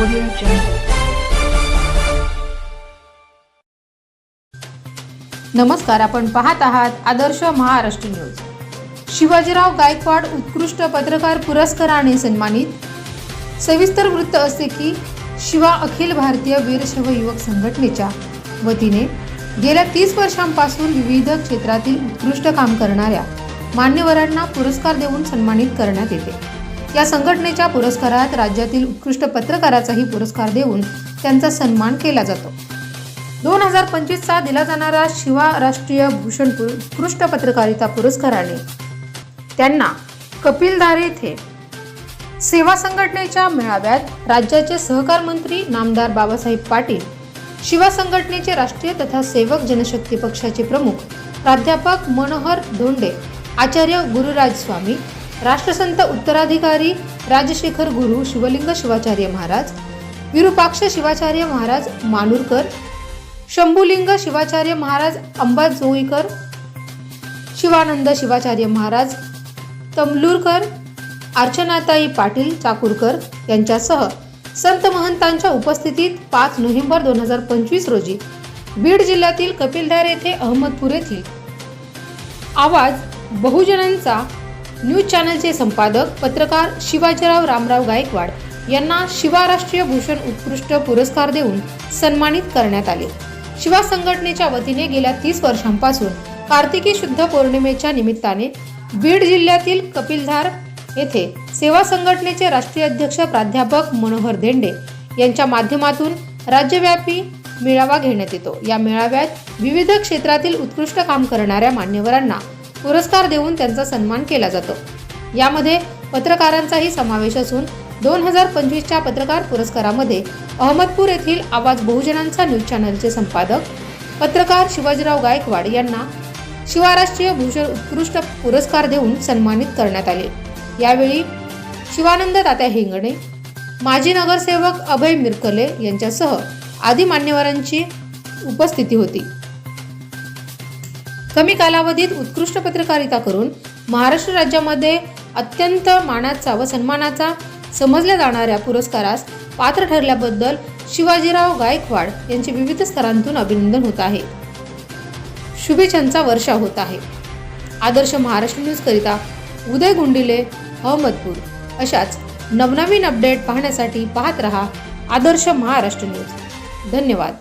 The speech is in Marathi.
Audio Jungle. नमस्कार आपण पाहत आहात आदर्श महाराष्ट्र न्यूज शिवाजीराव गायकवाड उत्कृष्ट पत्रकार पुरस्काराने सन्मानित सविस्तर वृत्त असे की शिवा अखिल भारतीय वीरशैव युवक संघटनेच्या वतीने गेल्या तीस वर्षांपासून विविध क्षेत्रातील उत्कृष्ट काम करणाऱ्या मान्यवरांना पुरस्कार देऊन सन्मानित करण्यात येते या संघटनेच्या पुरस्कारात राज्यातील उत्कृष्ट पत्रकाराचाही पुरस्कार देऊन त्यांचा सन्मान केला जातो. दोन हजार पंचवीसचा दिला जाणारा शिवा राष्ट्रीय भूषण उत्कृष्ट पत्रकारिता पुरस्काराने त्यांना कपिलधारे येथे सेवा संघटनेच्या मेळाव्यात राज्याचे सहकार मंत्री नामदार बाबासाहेब पाटील शिवा संघटनेचे राष्ट्रीय तथा सेवक जनशक्ती पक्षाचे प्रमुख प्राध्यापक मनोहर धोंडे आचार्य गुरुराज स्वामी राष्ट्रसंत उत्तराधिकारी राजशेखर गुरु शिवलिंग शिवाचार्य महाराज विरूपाक्ष शिवाचार्य महाराज मानूरकर शंभुलिंग शिवाचार्य महाराज अंबाजोईकर शिवानंद शिवाचार्य महाराज तमलूरकर अर्चनाताई पाटील चाकूरकर यांच्यासह संत महंतांच्या उपस्थितीत पाच नोव्हेंबर दोन हजार पंचवीस रोजी बीड जिल्ह्यातील कपिलधार येथे अहमदपूर येथील आवाज बहुजनांचा न्यूज चॅनलचे संपादक पत्रकार शिवाजीराव रामराव गायकवाड यांना शिवा राष्ट्रीय भूषण उत्कृष्ट पुरस्कार देऊन सन्मानित करण्यात आले. शिवा संघटनेच्या वतीने गेल्या तीस वर्षांपासून कार्तिकी शुद्ध पौर्णिमेच्या निमित्ताने बीड जिल्ह्यातील कपिलधार येथे सेवा संघटनेचे राष्ट्रीय अध्यक्ष प्राध्यापक मनोहर धेंडे यांच्या माध्यमातून राज्यव्यापी मेळावा घेण्यात येतो. या मेळाव्यात विविध क्षेत्रातील उत्कृष्ट काम करणाऱ्या मान्यवरांना पुरस्कार देऊन त्यांचा सन्मान केला जातो. यामध्ये पत्रकारांचाही समावेश असून दोन हजार पंचवीसच्या पत्रकार पुरस्कारामध्ये अहमदपूर येथील आवाज बहुजनांचा न्यूज चॅनलचे संपादक पत्रकार शिवाजीराव गायकवाड यांना शिवाराष्ट्रीय भूषण उत्कृष्ट पुरस्कार देऊन सन्मानित करण्यात आले. यावेळी शिवानंद तात्या हिंगणे माजी नगरसेवक अभय मिरकले यांच्यासह आदी मान्यवरांची उपस्थिती होती. कमी कालावधीत उत्कृष्ट पत्रकारिता करून महाराष्ट्र राज्यामध्ये अत्यंत मानाचा व सन्मानाचा समजल्या जाणाऱ्या पुरस्कारास पात्र ठरल्याबद्दल शिवाजीराव गायकवाड यांचे विविध स्तरांतून अभिनंदन होत आहे. शुभेच्छांचा वर्षा होत आहे. आदर्श महाराष्ट्र न्यूज करिता उदय गुंडिले अहमदपूर. अशाच नवनवीन अपडेट पाहण्यासाठी पाहत रहा आदर्श महाराष्ट्र न्यूज. धन्यवाद.